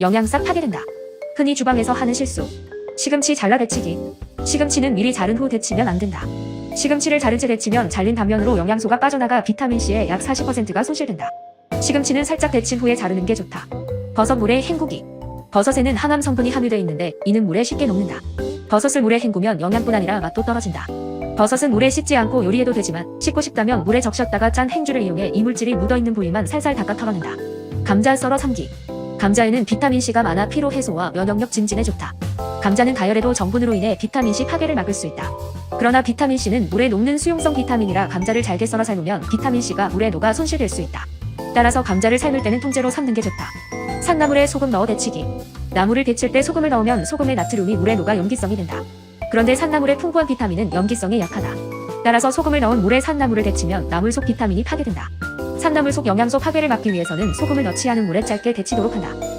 영양 싹 파괴된다. 흔히 주방에서 하는 실수. 시금치 잘라 데치기. 시금치는 미리 자른 후 데치면 안 된다. 시금치를 자른 채 데치면 잘린 단면으로 영양소가 빠져나가 비타민C의 약 40%가 손실된다. 시금치는 살짝 데친 후에 자르는 게 좋다. 버섯 물에 헹구기. 버섯에는 항암 성분이 함유되어 있는데 이는 물에 쉽게 녹는다. 버섯을 물에 헹구면 영양뿐 아니라 맛도 떨어진다. 버섯은 물에 씻지 않고 요리해도 되지만 씻고 싶다면 물에 적셨다가 짠 행주를 이용해 이물질이 묻어있는 부위만 살살 닦아 털어낸다. 감자 썰어 삼기. 감자에는 비타민C가 많아 피로 해소와 면역력 증진에 좋다. 감자는 가열에도 정분으로 인해 비타민C 파괴를 막을 수 있다. 그러나 비타민C는 물에 녹는 수용성 비타민이라 감자를 잘게 썰어 삶으면 비타민C가 물에 녹아 손실될 수 있다. 따라서 감자를 삶을 때는 통째로 삶는 게 좋다. 산나물에 소금 넣어 데치기. 나물을 데칠 때 소금을 넣으면 소금의 나트륨이 물에 녹아 염기성이 된다. 그런데 산나물의 풍부한 비타민은 염기성에 약하다. 따라서 소금을 넣은 물에 산나물을 데치면 나물 속 비타민이 파괴된다. 산나물 속 영양소 파괴를 막기 위해서는 소금을 넣지 않은 물에 짧게 데치도록 한다.